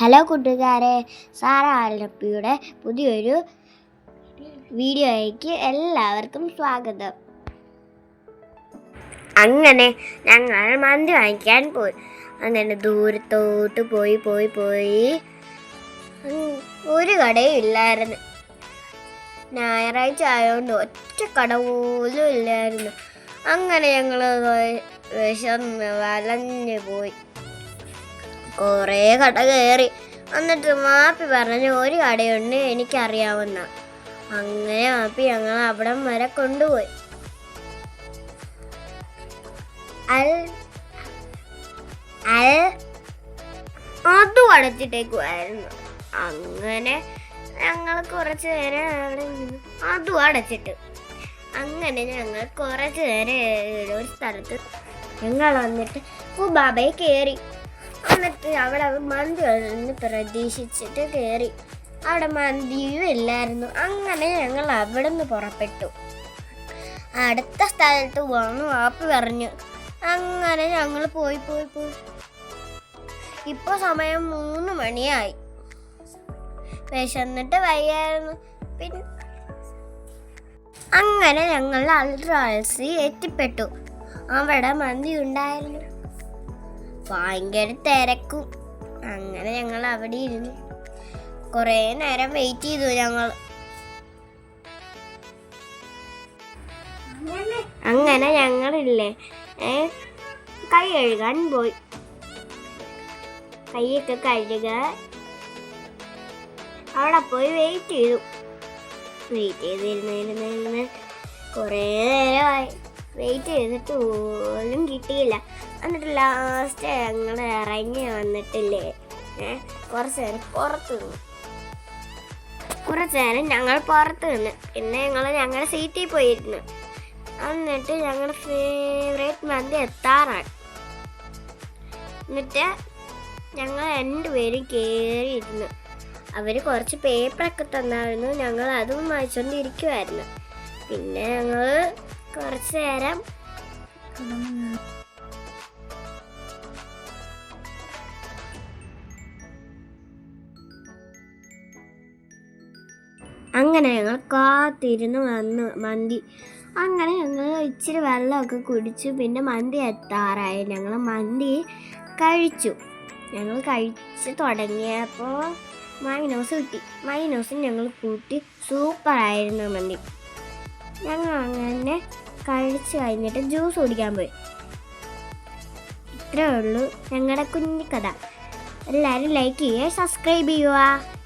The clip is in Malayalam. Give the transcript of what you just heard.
ഹലോ കൂട്ടുകാരെ സാറാ ആലപ്പിയുടെ പുതിയൊരു വീഡിയോയ്ക്ക് എല്ലാവർക്കും സ്വാഗതം. അങ്ങനെ ഞങ്ങൾ മന്തി വാങ്ങിക്കാൻ പോയി. അങ്ങനെ ദൂരത്തോട്ട് പോയി പോയി പോയി. ഒരു കടയും ഇല്ലായിരുന്നു. ഞായറാഴ്ച ആയതുകൊണ്ട് ഒറ്റ കട പോലും ഇല്ലായിരുന്നു. അങ്ങനെ ഞങ്ങൾ വിശന്ന് വലഞ്ഞു പോയി. കുറേ കട കയറി എന്നിട്ട് മാപ്പി പറഞ്ഞു ഒരു കടയുണ്ട് എനിക്കറിയാവുന്ന. അങ്ങനെ മാപ്പി ഞങ്ങൾ അവിടെ വരെ കൊണ്ടുപോയി. അൽ അൽ അതും അടച്ചിട്ടേക്കുമായിരുന്നു അങ്ങനെ ഞങ്ങൾ കുറച്ച് നേരം അവിടെ നിന്ന് അതും അടച്ചിട്ട്. അങ്ങനെ ഞങ്ങൾ കുറച്ച് നേരം ഒരു സ്ഥലത്ത് ഞങ്ങൾ വന്നിട്ട് കുബാബയെ കയറി എന്നിട്ട് അവിടെ മന്തി വന്ന് പ്രതീക്ഷിച്ചിട്ട് കയറി അവിടെ മന്തിയും ഇല്ലായിരുന്നു. അങ്ങനെ ഞങ്ങൾ അവിടെ നിന്ന് പുറപ്പെട്ടു. അടുത്ത സ്ഥലത്ത് വന്നു വാപ്പി പറഞ്ഞു അങ്ങനെ ഞങ്ങൾ പോയി പോയി പോയി. ഇപ്പൊ സമയം മൂന്ന് മണിയായി. വിശന്നിട്ട് വയ്യായിരുന്നു. പിന്നെ അങ്ങനെ ഞങ്ങൾ അൾട്രാൾസി എത്തിപ്പെട്ടു. അവിടെ മന്തി ഉണ്ടായിരുന്നു. ഭയങ്കര തിരക്കും. അങ്ങനെ ഞങ്ങൾ അവിടെ ഇരുന്നു. കുറേ നേരം വെയിറ്റ് ചെയ്തു ഞങ്ങൾ. അങ്ങനെ ഞങ്ങളില്ലേ കൈ കഴുകാൻ പോയി. കൈയൊക്കെ കഴുകുക അവിടെ പോയി വെയിറ്റ് ചെയ്തു. വെയിറ്റ് ചെയ്തിരുന്നിരുന്നിരുന്ന് കുറേ നേരമായി. വെയിറ്റ് ചെയ്തിട്ട് പോലും കിട്ടിയില്ല. എന്നിട്ട് ലാസ്റ്റ് ഞങ്ങൾ ഇറങ്ങി വന്നിട്ടില്ലേ? കുറച്ച് നേരം പുറത്ത് നിന്നു. കുറച്ച് നേരം ഞങ്ങൾ പുറത്ത് നിന്ന്. പിന്നെ ഞങ്ങൾ ഞങ്ങളുടെ സീറ്റിൽ പോയിരുന്നു. എന്നിട്ട് ഞങ്ങളുടെ ഫേവറേറ്റ് മന്തി എത്താറാണ് എന്നിട്ട് ഞങ്ങൾ രണ്ടുപേരും കയറിയിരുന്നു അവർ കുറച്ച് പേപ്പറൊക്കെ തന്നായിരുന്നു. ഞങ്ങൾ അതും വായിച്ചുകൊണ്ടിരിക്കുമായിരുന്നു പിന്നെ ഞങ്ങൾ കുറച്ച് നേരം അങ്ങനെ ഞങ്ങൾ കാത്തിരുന്ന് വന്ന് മന്തി. അങ്ങനെ ഞങ്ങൾ ഇച്ചിരി വെള്ളമൊക്കെ കുടിച്ചു. പിന്നെ മന്തി എത്താറായി. ഞങ്ങൾ മന്തി കഴിച്ചു. ഞങ്ങൾ കഴിച്ച് തുടങ്ങിയപ്പോൾ മൈനോസ് കിട്ടി. മൈനോസും ഞങ്ങൾ കൂട്ടി സൂപ്പറായിരുന്നു മന്തി. ഞങ്ങൾ അങ്ങനെ കഴിച്ച് കഴിഞ്ഞിട്ട് ജ്യൂസ് കുടിക്കാൻ പോയി. ഇത്രേ ഉള്ളൂ ഞങ്ങളുടെ കുഞ്ഞിക്കഥ. എല്ലാവരും ലൈക്ക് ചെയ്യുക സബ്സ്ക്രൈബ് ചെയ്യുക.